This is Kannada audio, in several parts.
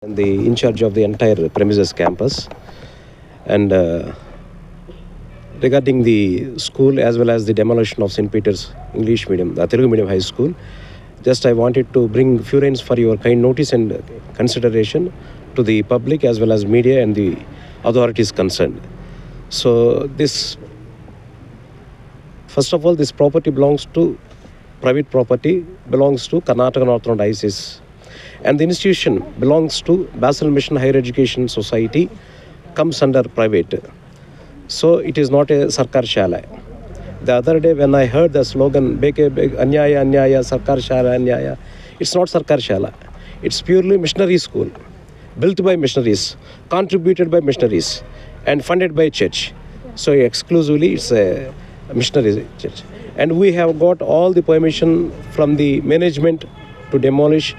and the in charge of the entire premises campus. And uh, regarding the school as well as the demolition of St. Peter's English medium, the Telugu medium high school, just I wanted to bring few lines for your kind notice and consideration to the public as well as media and the authorities concerned. So this, first of all, this property belongs to private property belongs to Karnataka Northern Diocese and the institution belongs to Basel Mission Higher Education Society comes under private. So it is not a Sarkar Shala. The other day when I heard the slogan Beke Beke Anyaya Anyaya Sarkar Shala Anyaya, it's not Sarkar Shala. It's purely missionary school, built by missionaries, contributed by missionaries, and funded by church. So exclusively it's a missionary church. And we have got all the permission from the management to demolish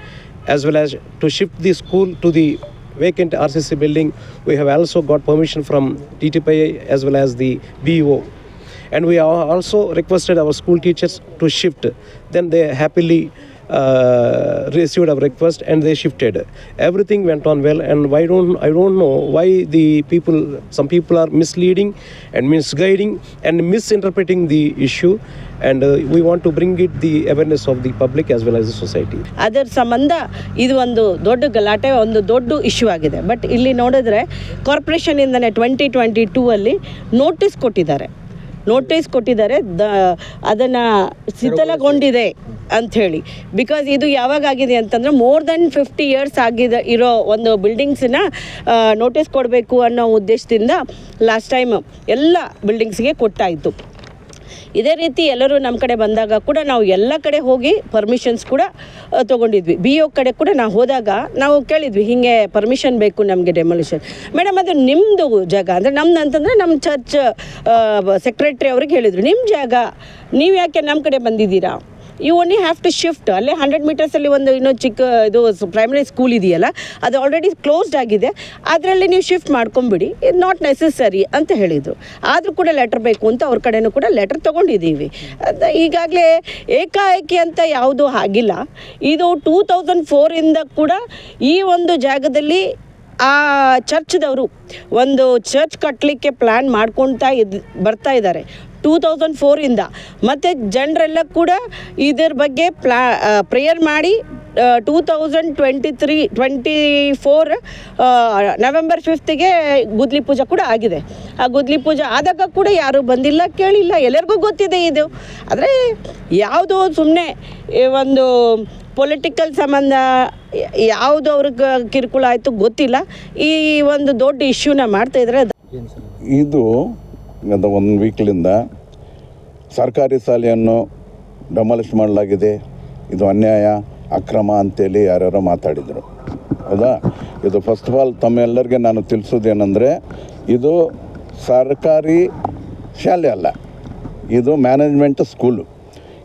as well as to shift the school to the vacant RCC building. We have also got permission from TTPI as well as the BEO. And we also requested our school teachers to shift. Then they happily uh, received our request and they shifted. Everything went on well. And why don't I don't know why the people, some people are misleading and misguiding and misinterpreting the issue. And uh, we want to bring it the awareness of the public as well as the society. ಅದರ ಸಂಬಂಧ ಇದು ಒಂದು ದೊಡ್ಡ ಗಲಾಟೆ ಒಂದು ದೊಡ್ಡ ಇಶ್ಯೂ ಆಗಿದೆ ಬಟ್ ಇಲ್ಲಿ ನೋಡಿದ್ರೆ ಕಾರ್ಪೊರೇಷನಿಂದನೇ ಟ್ವೆಂಟಿ ಟ್ವೆಂಟಿ ಟೂ ಅಲ್ಲಿ ನೋಟಿಸ್ ಕೊಟ್ಟಿದ್ದಾರೆ ನೋಟಿಸ್ ಕೊಟ್ಟಿದ್ದಾರೆ. ದ, ಅದನ್ನು ಶಿಥಿಲಗೊಂಡಿದೆ ಅಂಥೇಳಿ ಬಿಕಾಸ್ ಇದು ಯಾವಾಗ ಆಗಿದೆ ಅಂತಂದರೆ ಮೋರ್ ದೆನ್ ಫಿಫ್ಟಿ ಇಯರ್ಸ್ ಆಗಿದೆ, ಇರೋ ಒಂದು ಬಿಲ್ಡಿಂಗ್ಸನ್ನ ನೋಟಿಸ್ ಕೊಡಬೇಕು ಅನ್ನೋ ಉದ್ದೇಶದಿಂದ ಲಾಸ್ಟ್ ಟೈಮ್ ಎಲ್ಲ ಬಿಲ್ಡಿಂಗ್ಸ್ಗೆ ಕೊಟ್ಟಾಯಿತು. ಇದೇ ರೀತಿ ಎಲ್ಲರೂ ನಮ್ಮ ಕಡೆ ಬಂದಾಗ ಕೂಡ ನಾವು ಎಲ್ಲ ಕಡೆ ಹೋಗಿ ಪರ್ಮಿಷನ್ಸ್ ಕೂಡ ತೊಗೊಂಡಿದ್ವಿ. ಬಿ ಒ ಕಡೆ ಕೂಡ ನಾವು ಹೋದಾಗ ನಾವು ಕೇಳಿದ್ವಿ, ಹೀಗೆ ಪರ್ಮಿಷನ್ ಬೇಕು ನಮಗೆ ಡೆಮೊಲಿಷನ್ ಮೇಡಮ್, ಅದು ನಿಮ್ಮದು ಜಾಗ. ಅಂದರೆ ನಮ್ದು ಅಂತಂದರೆ ನಮ್ಮ ಚರ್ಚ್ ಸೆಕ್ರೆಟ್ರಿ ಅವ್ರಿಗೆ ಹೇಳಿದರು. ನಿಮ್ಮ ಜಾಗ, ನೀವು ಯಾಕೆ ನಮ್ಮ ಕಡೆ ಬಂದಿದ್ದೀರಾ? You only have to shift ಅಲ್ಲೇ ಹಂಡ್ರೆಡ್ ಮೀಟರ್ಸಲ್ಲಿ ಒಂದು ಇನ್ನೂ ಚಿಕ್ಕ ಇದು ಪ್ರೈಮರಿ ಸ್ಕೂಲ್ ಇದೆಯಲ್ಲ, ಅದು ಆಲ್ರೆಡಿ ಕ್ಲೋಸ್ಡ್ ಆಗಿದೆ. ಅದರಲ್ಲಿ ನೀವು ಶಿಫ್ಟ್ ಮಾಡ್ಕೊಂಬಿಡಿ. ಇದು ನಾಟ್ ನೆಸೆಸರಿ ಅಂತ ಹೇಳಿದರು. ಆದರೂ ಕೂಡ ಲೆಟರ್ ಬೇಕು ಅಂತ ಅವ್ರ ಕಡೆನೂ ಕೂಡ ಲೆಟರ್ ತೊಗೊಂಡಿದ್ದೀವಿ. ಈಗಾಗಲೇ ಏಕಾಏಕಿ ಅಂತ ಯಾವುದೂ ಆಗಿಲ್ಲ. ಇದು ಟೂ ತೌಸಂಡ್ ಫೋರಿಂದ ಕೂಡ ಈ ಒಂದು ಜಾಗದಲ್ಲಿ ಆ ಚರ್ಚ್ದವರು ಒಂದು ಚರ್ಚ್ ಕಟ್ಟಲಿಕ್ಕೆ ಪ್ಲ್ಯಾನ್ ಮಾಡ್ಕೊತಾ ಇದ್, ಬರ್ತಾ ಇದ್ದಾರೆ. ಟೂ ತೌಸಂಡ್ ಫೋರಿಂದ ಮತ್ತು ಜನರೆಲ್ಲ ಕೂಡ ಇದರ ಬಗ್ಗೆ ಪ್ಲಾ ಪ್ರೇಯರ್ ಮಾಡಿ two thousand twenty three twenty four November ಫಿಫ್ತಿಗೆ ಗುದ್ಲಿ ಪೂಜೆ ಕೂಡ ಆಗಿದೆ. ಆ ಗುದ್ಲಿ ಪೂಜೆ ಆದಾಗ ಕೂಡ ಯಾರೂ ಬಂದಿಲ್ಲ, ಕೇಳಿಲ್ಲ, ಎಲ್ಲರಿಗೂ ಗೊತ್ತಿದೆ ಇದು. ಆದರೆ ಯಾವುದೋ ಸುಮ್ಮನೆ ಒಂದು ಪೊಲಿಟಿಕಲ್ ಸಂಬಂಧ, ಯಾವುದು ಅವ್ರಿಗೆ ಕಿರುಕುಳ ಆಯಿತು ಗೊತ್ತಿಲ್ಲ. ಈ ಒಂದು ದೊಡ್ಡ ಇಶ್ಯೂನ ಮಾಡ್ತಾ ಇದ್ರೆ ಇದು ಗತ ಒಂದು ವೀಕ್ಲಿಂದ ಸರ್ಕಾರಿ ಶಾಲೆಯನ್ನು ಡೆಮಾಲಿಷ್ ಮಾಡಲಾಗಿದೆ. ಇದು ಅನ್ಯಾಯ, ಅಕ್ರಮ ಅಂತೇಳಿ ಯಾರ್ಯಾರೋ ಮಾತಾಡಿದರು. ಹೌದಾ? ಇದು ಫಸ್ಟ್ ಆಫ್ ಆಲ್ ತಮ್ಮೆಲ್ಲರಿಗೆ ನಾನು ತಿಳಿಸೋದೇನೆಂದರೆ ಇದು ಸರ್ಕಾರಿ ಶಾಲೆ ಅಲ್ಲ. ಇದು ಮ್ಯಾನೇಜ್ಮೆಂಟ್ ಸ್ಕೂಲು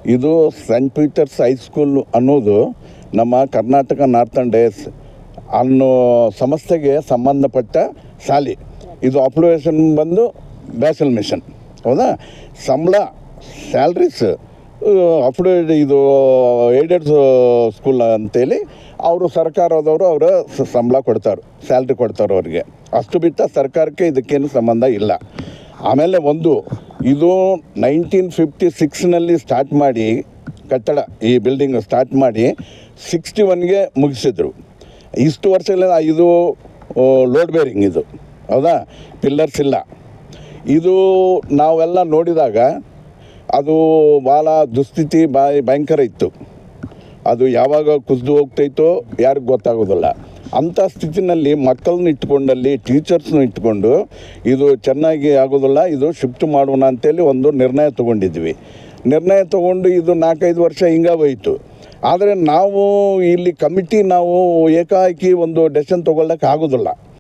ಇದು ಸೆಂಟ್ ಪೀಟರ್ಸ್ ಹೈಸ್ಕೂಲ್ ಅನ್ನೋದು ನಮ್ಮ ಕರ್ನಾಟಕ ನಾರ್ತನ್ ಡೇಸ್ ಅನ್ನೋ ಸಂಸ್ಥೆಗೆ ಸಂಬಂಧಪಟ್ಟ ಶಾಲೆ. ಇದು ಅಪ್ಲಿಕೇಶನ್ ಬಂದು ಬ್ಯಾಸಲ್ ಮಿಷನ್ ಹೌದಾ? ಸಂಬಳ ಸ್ಯಾಲ್ರೀಸ್ ಅಫ್ಡೇಡ್ ಇದು ಏಡೆಡ್ ಸ್ಕೂಲ್ ಅಂತೇಳಿ ಅವರು ಸರ್ಕಾರದವರು ಅವರ ಸಂಬಳ ಕೊಡ್ತಾರೆ ಸ್ಯಾಲ್ರಿ ಕೊಡ್ತಾರೆ ಅವರಿಗೆ. ಅಷ್ಟು ಬಿಟ್ಟ ಸರ್ಕಾರಕ್ಕೆ ಇದಕ್ಕೇನು ಸಂಬಂಧ ಇಲ್ಲ. ಆಮೇಲೆ ಒಂದು, ಇದು ನೈನ್ಟೀನ್ ಫಿಫ್ಟಿ ಸಿಕ್ಸ್ನಲ್ಲಿ ಸ್ಟಾರ್ಟ್ ಮಾಡಿ, ಕಟ್ಟಡ, ಈ ಬಿಲ್ಡಿಂಗ್ ಸ್ಟಾರ್ಟ್ ಮಾಡಿ ಸಿಕ್ಸ್ಟಿ ಒನ್ಗೆ ಮುಗಿಸಿದ್ರು. ಇಷ್ಟು ವರ್ಷಗಳ ಇದು ಲೋಡ್ ಬೇರಿಂಗ್ ಇದು. ಹೌದಾ? ಪಿಲ್ಲರ್ಸ್ ಇಲ್ಲ. ಇದು ನಾವೆಲ್ಲ ನೋಡಿದಾಗ ಅದು ಭಾಳ ದುಸ್ಥಿತಿ ಬಾಯಿ ಭಯಂಕರ ಇತ್ತು. ಅದು ಯಾವಾಗ ಕುಸಿದು ಹೋಗ್ತೈತೋ ಯಾರಿಗೂ ಗೊತ್ತಾಗೋದಿಲ್ಲ. ಅಂಥ ಸ್ಥಿತಿನಲ್ಲಿ ಮಕ್ಕಳನ್ನ ಇಟ್ಕೊಂಡಲ್ಲಿ ಟೀಚರ್ಸ್ನ ಇಟ್ಕೊಂಡು ಇದು ಚೆನ್ನಾಗಿ ಆಗೋದಿಲ್ಲ, ಇದು ಶಿಫ್ಟ್ ಮಾಡೋಣ ಅಂತೇಳಿ ಒಂದು ನಿರ್ಣಯ ತೊಗೊಂಡಿದ್ವಿ. ನಿರ್ಣಯ ತೊಗೊಂಡು ಇದು ನಾಲ್ಕೈದು ವರ್ಷ ಹಿಂಗೆ ಹೋಯಿತು. ಆದರೆ ನಾವು ಇಲ್ಲಿ ಕಮಿಟಿ ನಾವು ಏಕಾಏಕಿ ಒಂದು ಡೆಸಿಷನ್ ತೊಗೊಳಕ್ಕೆ ಆಗೋದಿಲ್ಲ.